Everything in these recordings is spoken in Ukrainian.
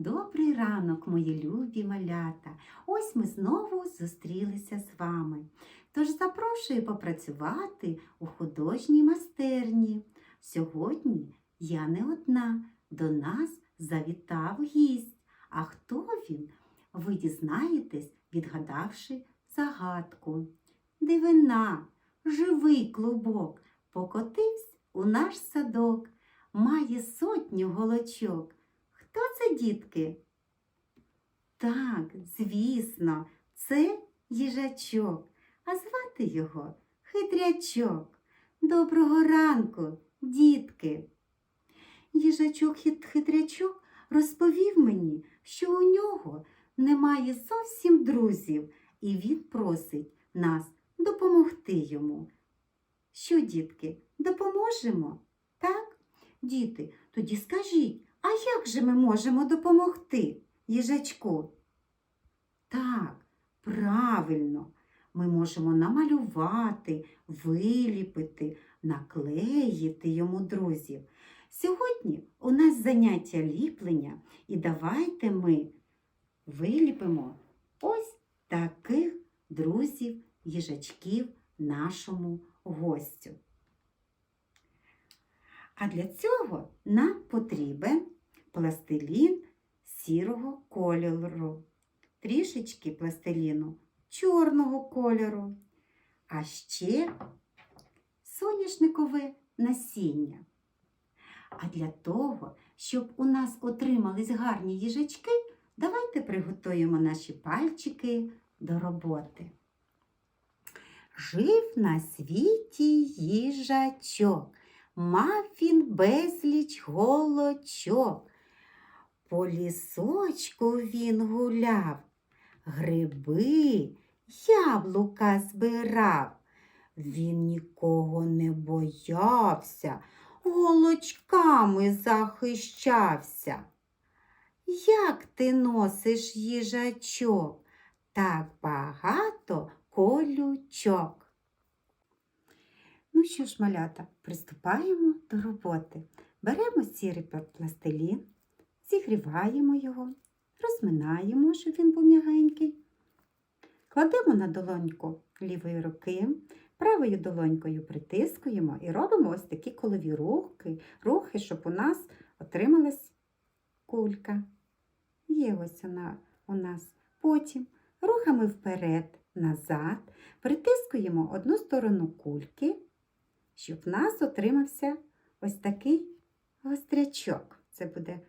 Добрий ранок, мої любі малята. Ось ми знову зустрілися з вами. Тож запрошую попрацювати у художній майстерні. Сьогодні я не одна. До нас завітав гість. А хто він? Ви дізнаєтесь, відгадавши загадку. Дивина, живий клубок, покотився у наш садок, має сотню голочок. Хто це, дітки? Так, звісно, це їжачок, а звати його хитрячок. Доброго ранку, дітки. Їжачок хитрячок розповів мені, що у нього немає зовсім друзів, і він просить нас допомогти йому. Що, дітки, допоможемо? Так? Діти, тоді скажіть, а як же ми можемо допомогти їжачку? Так, правильно, ми можемо намалювати, виліпити, наклеїти йому друзів. Сьогодні у нас заняття ліплення, і давайте ми виліпимо ось таких друзів, їжачків нашому гостю. А для цього нам потрібен пластилін сірого кольору, трішечки пластиліну чорного кольору, а ще соняшникове насіння. А для того, щоб у нас отримались гарні їжачки, давайте приготуємо наші пальчики до роботи. Жив на світі їжачок. Мав він безліч голочок. По лісочку він гуляв, гриби, яблука збирав. Він нікого не боявся, голочками захищався. Як ти носиш їжачок? Так багато колючок. Ну що ж, малята, приступаємо до роботи. Беремо сірий пластилін, зігріваємо його, розминаємо, щоб він був м'ягенький. Кладемо на долоньку лівої руки, правою долонькою притискуємо і робимо ось такі колові рухи, рухи, щоб у нас отрималась кулька. Є ось вона у нас. Потім рухами вперед, назад, притискуємо одну сторону кульки, щоб в нас отримався ось такий гострячок. Це буде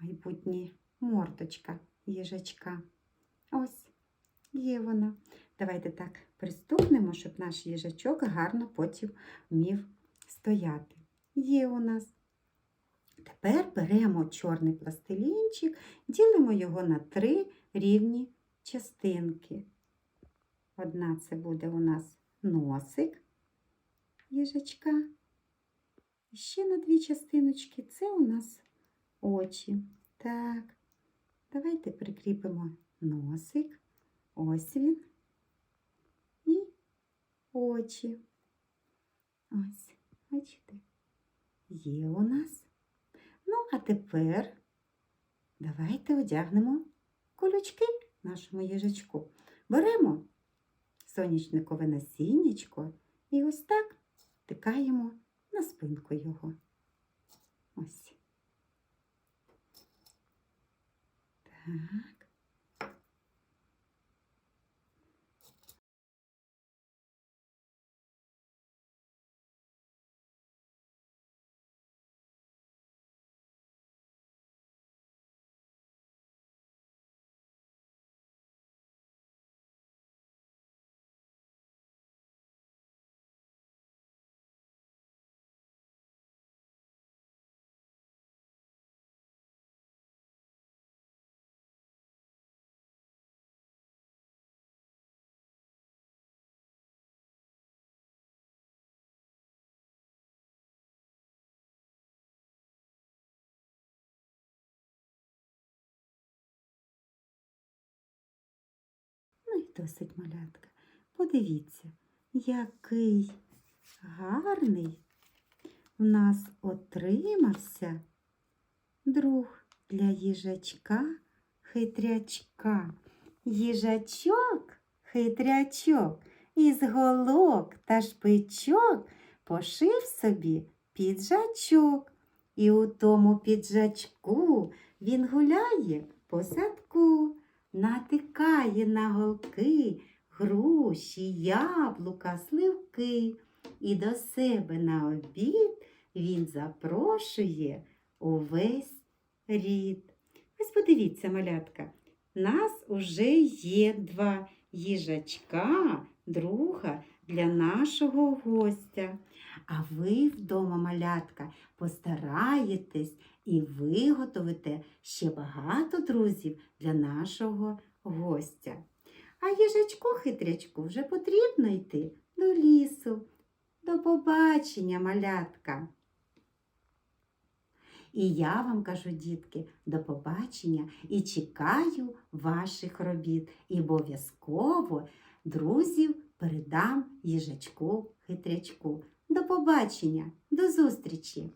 майбутнє мордочка їжачка. Ось, є вона. Давайте так приступнемо, щоб наш їжачок гарно потім вмів стояти. Є у нас. Тепер беремо чорний пластилінчик, ділимо його на три рівні частинки. Одна це буде у нас носик їжачка. Ще на дві частиночки це у нас очі. Так, давайте прикріпимо носик. Ось він. І очі. Ось, бачите, є у нас. Ну, а тепер давайте одягнемо колючки нашому їжачку. Беремо сонячникове насіннячко і ось так тикаємо на спинку його. Ось. Так. Досить малятка. Подивіться, який гарний в нас отримався друг для їжачка хитрячка. Їжачок хитрячок із голок та шпичок пошив собі піджачок. І у тому піджачку він гуляє по садку, натикає на голки груші, яблука, сливки. І до себе на обід він запрошує увесь рід. Ось подивіться, малятка, нас уже є два їжачка, друга для нашого гостя. А ви вдома, малятка, постараєтесь і виготовите ще багато друзів для нашого гостя. А їжачку хитрячку вже потрібно йти до лісу. До побачення, малятка. І я вам кажу, дітки, до побачення і чекаю ваших робіт. І обов'язково друзів передам їжачку хитрячку. До побачення, до зустрічі!